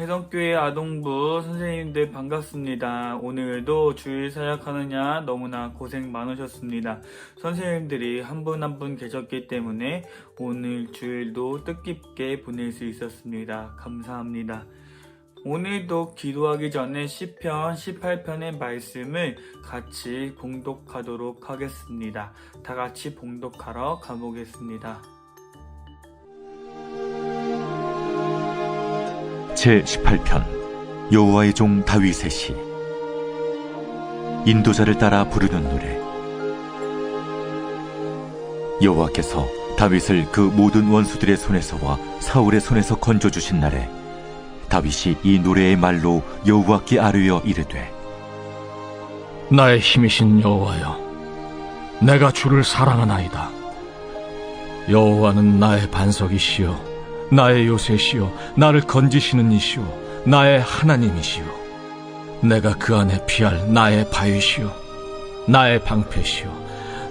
해성교회 아동부 선생님들 반갑습니다. 오늘도 주일 사역하느냐 너무나 고생 많으셨습니다. 선생님들이 한분 한 분 계셨기 때문에 오늘 주일도 뜻깊게 보낼 수 있었습니다. 감사합니다. 오늘도 기도하기 전에 시편 18편의 말씀을 같이 봉독하도록 하겠습니다. 다 같이 봉독하러 가보겠습니다. 제 18편 여호와의 종 다윗의 시. 인도자를 따라 부르는 노래. 여호와께서 다윗을 그 모든 원수들의 손에서와 사울의 손에서 건져 주신 날에 다윗이 이 노래의 말로 여호와께 아뢰어 이르되 나의 힘이신 여호와여, 내가 주를 사랑하나이다. 여호와는 나의 반석이시요, 나의 요새시요, 나를 건지시는 이시요, 나의 하나님이시요. 내가 그 안에 피할 나의 바위시요, 나의 방패시요,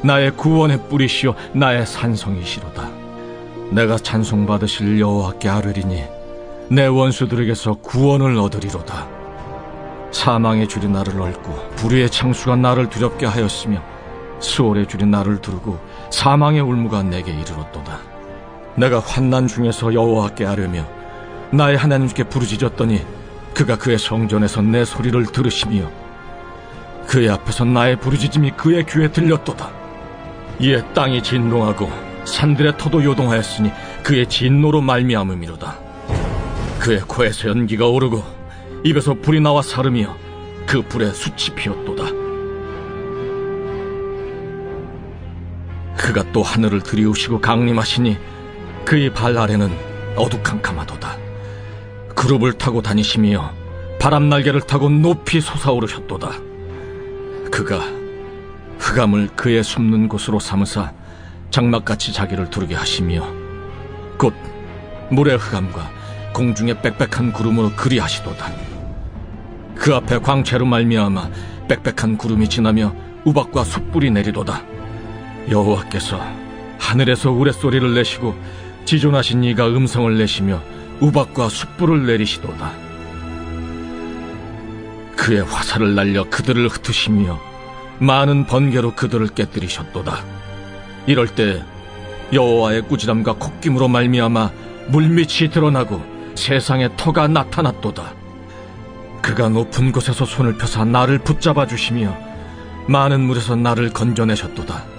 나의 구원의 뿌리시요, 나의 산성이시로다. 내가 찬송받으실 여호와께 아뢰리니 내 원수들에게서 구원을 얻으리로다. 사망의 줄이 나를 얽고 불의의 창수가 나를 두렵게 하였으며 수월의 줄이 나를 두르고 사망의 울무가 내게 이르렀도다. 내가 환난 중에서 여호와께 아뢰며 나의 하나님께 부르짖었더니 그가 그의 성전에서 내 소리를 들으시며 그의 앞에서 나의 부르짖음이 그의 귀에 들렸도다. 이에 땅이 진동하고 산들의 터도 요동하였으니 그의 진노로 말미암음이로다. 그의 코에서 연기가 오르고 입에서 불이 나와 사르며 그 불에 숯이 피었도다. 그가 또 하늘을 들이우시고 강림하시니 그의 발 아래는 어두캄캄하도다. 그룹을 타고 다니시며 바람 날개를 타고 높이 솟아오르셨도다. 그가 흑암을 그의 숨는 곳으로 삼으사 장막같이 자기를 두르게 하시며 곧 물의 흑암과 공중의 빽빽한 구름으로 그리하시도다. 그 앞에 광채로 말미암아 빽빽한 구름이 지나며 우박과 숯불이 내리도다. 여호와께서 하늘에서 우레소리를 내시고 지존하신 이가 음성을 내시며 우박과 숯불을 내리시도다. 그의 화살을 날려 그들을 흩으시며 많은 번개로 그들을 깨뜨리셨도다. 이럴 때 여호와의 꾸지람과 콧김으로 말미암아 물밑이 드러나고 세상에 터가 나타났도다. 그가 높은 곳에서 손을 펴사 나를 붙잡아 주시며 많은 물에서 나를 건져내셨도다.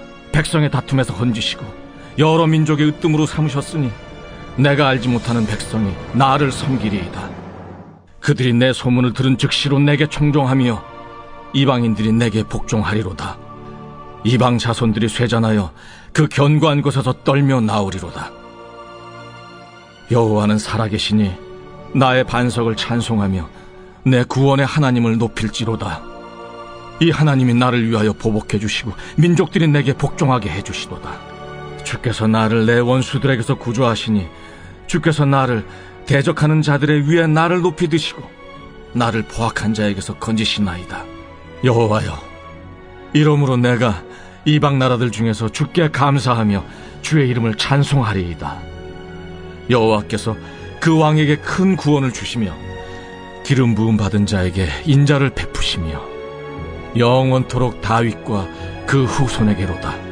백성의 다툼에서 건지시고 여러 민족의 으뜸으로 삼으셨으니 내가 알지 못하는 백성이 나를 섬기리이다. 그들이 내 소문을 들은 즉시로 내게 청종하며 이방인들이 내게 복종하리로다. 이방 자손들이 쇠잔하여 그 견고한 곳에서 떨며 나오리로다. 여호와는 살아계시니 나의 반석을 찬송하며 내 구원의 하나님을 높일지로다. 이 하나님이 나를 위하여 보복해 주시고 민족들이 내게 복종하게 해 주시도다. 주께서 나를 내 원수들에게서 구조하시니 주께서 나를 대적하는 자들의 위에 나를 높이 드시고 나를 포악한 자에게서 건지시나이다. 여호와여, 이러므로 내가 이방 나라들 중에서 주께 감사하며 주의 이름을 찬송하리이다. 여호와께서 그 왕에게 큰 구원을 주시며 기름 부음 받은 자에게 인자를 베푸시며 영원토록 다윗과 그 후손에게로다.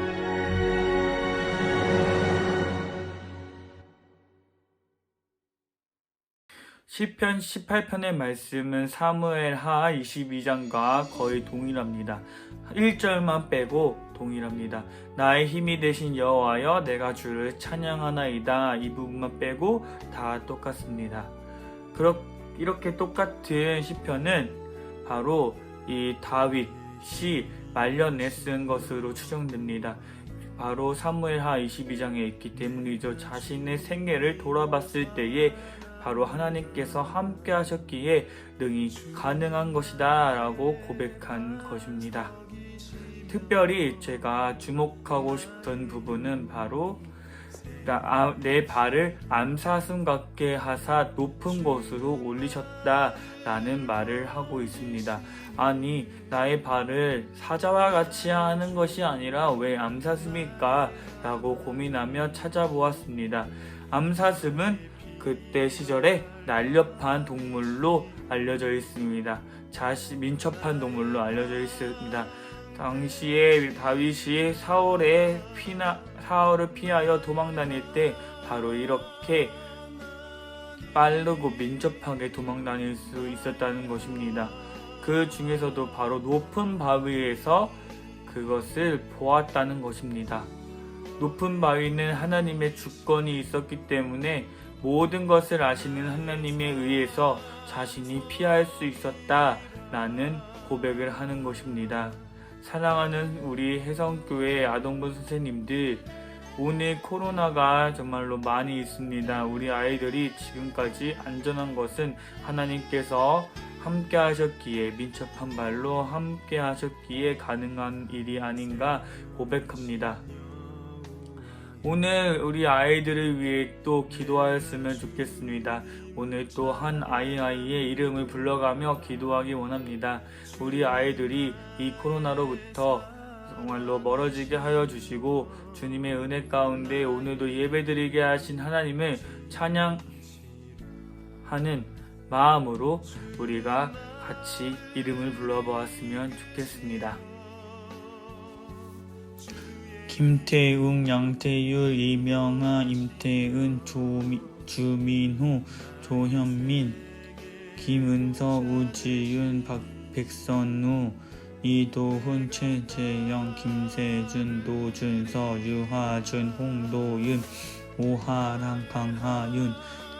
시편 18편의 말씀은 사무엘 하 22장과 거의 동일합니다. 1절만 빼고 동일합니다. 나의 힘이 되신 여호와여 내가 주를 찬양하나이다. 이 부분만 빼고 다 똑같습니다. 그렇 이렇게 똑같은 시편은 바로 이 다윗이 말년에 쓴 것으로 추정됩니다. 바로 사무엘하 22장에 있기 때문이죠. 자신의 생애를 돌아봤을 때에 바로 하나님께서 함께 하셨기에 능히 가능한 것이다 라고 고백한 것입니다. 특별히 제가 주목하고 싶은 부분은 바로 그러니까 아- 내 발을 암사슴 같게 하사 높은 곳으로 올리셨다라는 말을 하고 있습니다. 아니 나의 발을 사자와 같이 하는 것이 아니라 왜 암사슴일까? 라고 고민하며 찾아보았습니다. 암사슴은 그때 시절에 날렵한 동물로 알려져 있습니다. 자시 민첩한 동물로 알려져 있습니다. 당시에 다윗이 사울의 피나 사울을 피하여 도망 다닐 때 바로 이렇게 빠르고 민첩하게 도망 다닐 수 있었다는 것입니다. 그 중에서도 바로 높은 바위에서 그것을 보았다는 것입니다. 높은 바위는 하나님의 주권이 있었기 때문에 모든 것을 아시는 하나님에 의해서 자신이 피할 수 있었다라는 고백을 하는 것입니다. 사랑하는 우리 혜성교회 아동부 선생님들, 오늘 코로나가 정말로 많이 있습니다. 우리 아이들이 지금까지 안전한 것은 하나님께서 함께 하셨기에 민첩한 발로 함께 하셨기에 가능한 일이 아닌가 고백합니다. 오늘 우리 아이들을 위해 또 기도하였으면 좋겠습니다. 오늘 또 한 아이 아이의 이름을 불러가며 기도하기 원합니다. 우리 아이들이 이 코로나로부터 정말로 멀어지게 하여 주시고 주님의 은혜 가운데 오늘도 예배드리게 하신 하나님을 찬양하는 마음으로 우리가 같이 이름을 불러보았으면 좋겠습니다. 김태웅, 양태율, 이명아, 임태은, 조미, 주민호, 조현민, 김은서, 우지윤, 박, 백선우, 이도훈, 최재영, 김세준, 노준서, 유하준, 홍도윤, 오하랑, 강하윤,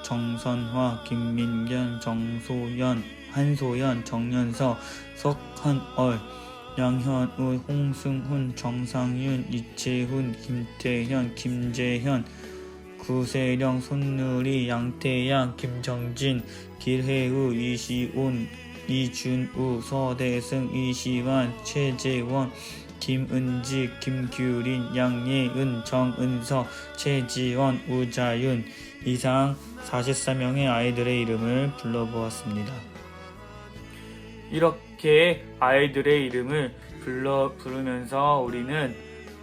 정선화, 김민견, 정소연, 한소연, 정연서, 석한얼, 양현우, 홍승훈, 정상윤, 이채훈, 김태현, 김재현, 구세령, 손누리, 양태양, 김정진, 길혜우, 이시온, 이준우, 서대승, 이시환, 최재원, 김은직, 김규린, 양예은, 정은서, 최지원, 우자윤 이상 44명의 아이들의 이름을 불러보았습니다. 이렇게 아이들의 이름을 불러 부르면서 우리는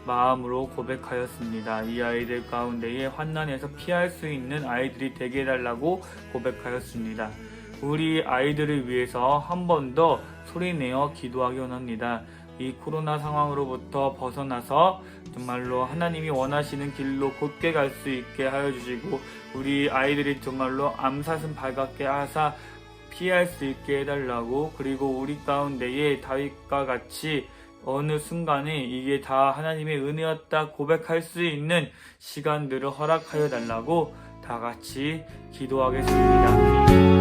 마음으로 고백하였습니다. 이 아이들 가운데에 환난에서 피할 수 있는 아이들이 되게 해달라고 고백하였습니다. 우리 아이들을 위해서 한 번 더 소리내어 기도하기 원합니다. 이 코로나 상황으로부터 벗어나서 정말로 하나님이 원하시는 길로 곧게 갈 수 있게 하여 주시고 우리 아이들이 정말로 암사슴 발갛게 하사 피할 수 있게 해달라고 그리고 우리 가운데에 다윗과 같이 어느 순간에 이게 다 하나님의 은혜였다 고백할 수 있는 시간들을 허락하여 달라고 다 같이 기도하겠습니다.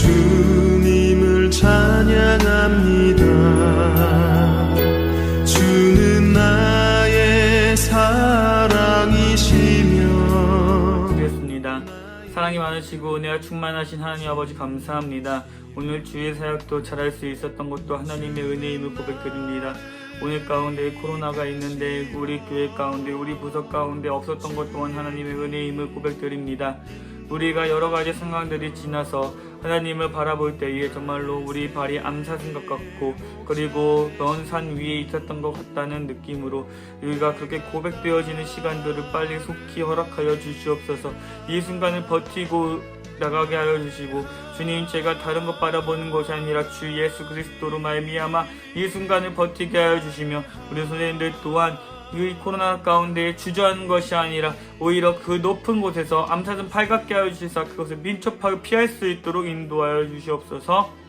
주님을 찬양합니다 주는 나의 사랑이시며 드리겠습니다. 사랑이 많으시고 은혜가 충만하신 하나님 아버지 감사합니다. 오늘 주의 사역도 잘할 수 있었던 것도 하나님의 은혜임을 고백드립니다. 오늘 가운데 코로나가 있는데 우리 교회 가운데 우리 부서 가운데 없었던 것 또한 하나님의 은혜임을 고백드립니다. 우리가 여러 가지 상황들이 지나서 하나님을 바라볼 때에 정말로 우리 발이 암사진 것 같고 그리고 먼 산 위에 있었던 것 같다는 느낌으로 우리가 그렇게 고백되어지는 시간들을 빨리 속히 허락하여 주시옵소서. 이 순간을 버티고 나가게 하여 주시고 주님 제가 다른 것 바라보는 것이 아니라 주 예수 그리스도로 말미암아 이 순간을 버티게 하여 주시며 우리 선생님들 또한 이 코로나 가운데 주저하는 것이 아니라 오히려 그 높은 곳에서 암사슴 팔갑게 하여 주시사 그것을 민첩하게 피할 수 있도록 인도하여 주시옵소서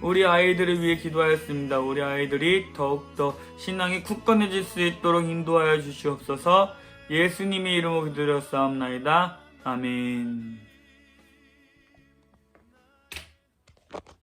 우리 아이들을 위해 기도하였습니다. 우리 아이들이 더욱더 신앙이 굳건해질 수 있도록 인도하여 주시옵소서 예수님의 이름으로 기도드렸사옵나이다. 아멘